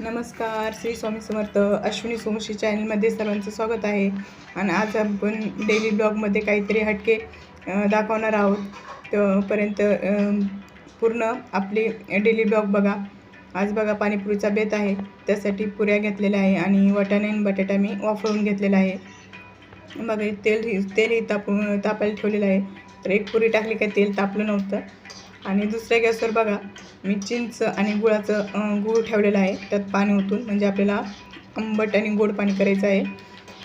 नमस्कार श्री स्वामी समर्थ अश्विनी सोमशी चॅनलमध्ये सर्वांचं स्वागत आहे. आणि आज आपण डेली ब्लॉगमध्ये काहीतरी हटके दाखवणार आहोत. तोपर्यंत पूर्ण आपली डेली ब्लॉग बघा. आज बघा पाणीपुरीचा बेत आहे. त्यासाठी पुऱ्या घेतलेल्या आहे आणि वाटाणे आणि बटाटा मी वाफळून घेतलेला आहे. बघा तेल तेलही तापून तापायला ठेवलेलं आहे. तर एक पुरी टाकली काय तेल तापलं नव्हतं. आणि दुसऱ्या गॅसवर बघा मी चिंच आणि गुळाचं गूळ ठेवलेलं आहे त्यात पाणी ओतून. म्हणजे आपल्याला आंबट आणि गोड पाणी करायचं आहे.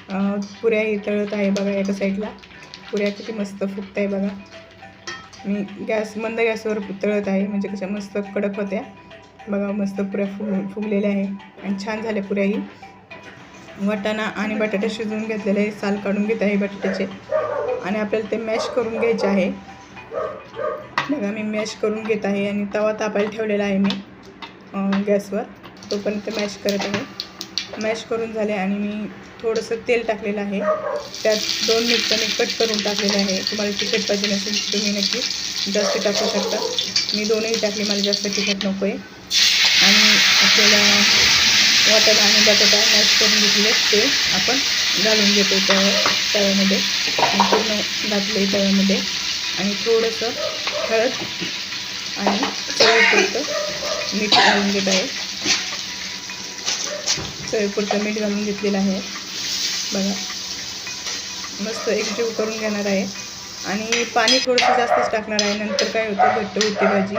पुऱ्या पुऱ्याही तळत आहे बघा एका साईडला. पुऱ्या किती मस्त फुगत आहे बघा. मी गॅस मंद गॅसवर तळत आहे म्हणजे कशा मस्त कडक होत्या. बघा मस्त पुऱ्या फुग फुगलेल्या आहे. आणि छान झाल्या पुऱ्याही वाटाणा आणि बटाटा शिजवून घेतलेले आहे. साल काढून घेत आहे बटाट्याचे. आणि आपल्याला ते मॅश करून घ्यायचे आहे. बघा मी मॅश करून घेत आहे आणि तवा तापायला ठेवलेला आहे मी गॅसवर. तोपर्यंत मॅश करत आहे. मॅश करून झाले आणि मी थोडंसं तेल टाकलेलं आहे. त्यात दोन मिरच्या मी कट करून टाकलेलं आहे. तुम्हाला तिखट पाहिजे नसेल तुम्ही नक्की जास्त टाकू शकता. मी दोनही टाकले मला जास्त तिखट नको आहे आणि आपल्याला वाटाणा आणि बटाटा मॅश करून घेतले ते आपण घालून घेतो त्या तव्यामध्ये. पूर्ण घातले तव्यामध्ये. आणि थोडंसं हळद आणि चवीपुरतं मीठ घालून घेत आहे. चवीपुरतं मीठ घालून घेतलेलं आहे. बघा. मस्त एकजीव करून घेणार आहे. आणि पाणी थोडंसं जास्तच टाकणार आहे. नंतर काय होतं? घट्ट होते भाजी.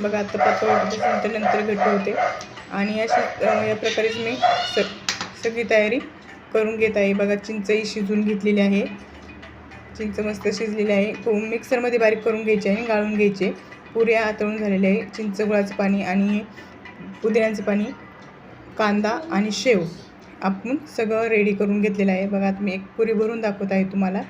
बघा आता पातळ होते नंतर नंतर घट्ट होते. आणि अशी या प्रकारेच मी स सगळी तयारी करून घेत आहे. बघा चिंचही शिजवून घेतलेली आहे. चिंच मस्त शिजलेली आहे. तो मिक्सरमध्ये बारीक करून घ्यायचे आणि गाळून घ्यायचे. पुऱ्या आतळून झालेले आहे. चिंच गुळाचं पाणी आणि पुदिन्याचं पाणी कांदा आणि शेव आपण सगळं रेडी करून घेतलेलं आहे. बघा आता मी एक पुरी भरून दाखवत आहे तुम्हाला.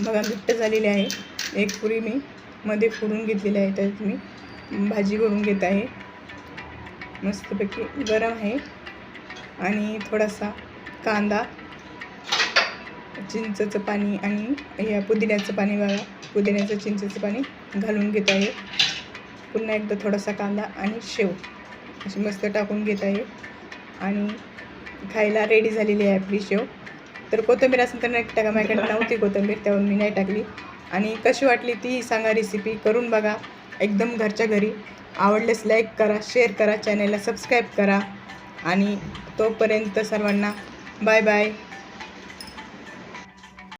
बघा घट्ट झालेली आहे. एक पुरी मी मध्ये फोडून घेतलेली आहे. त्यात मी भाजी भरून घेत आहे. मस्तपैकी गरम आहे. आणि थोडासा कांदा चिंचेचं पाणी आणि या पुदिन्याचं पाणी बघा. पुदिन्याचं चिंचेचं पाणी घालून घेत आहे. पुन्हा एकदा थोडासा कांदा आणि शेव अशी मस्त टाकून घेत आहे. आणि खायला रेडी झालेली आहे आपली शेव. तर कोथिंबीर असेल तर नाही टाका. माझ्याकडे नव्हती कोथिंबीर त्यावर मी नाही टाकली. आणि कशी वाटली ती सांगा रेसिपी करून बघा. एकदम घरच्या घरी. आवडल्यास लाईक करा शेअर करा चॅनेलला सबस्क्राईब करा. आणि तोपर्यंत सर्वांना बाय बाय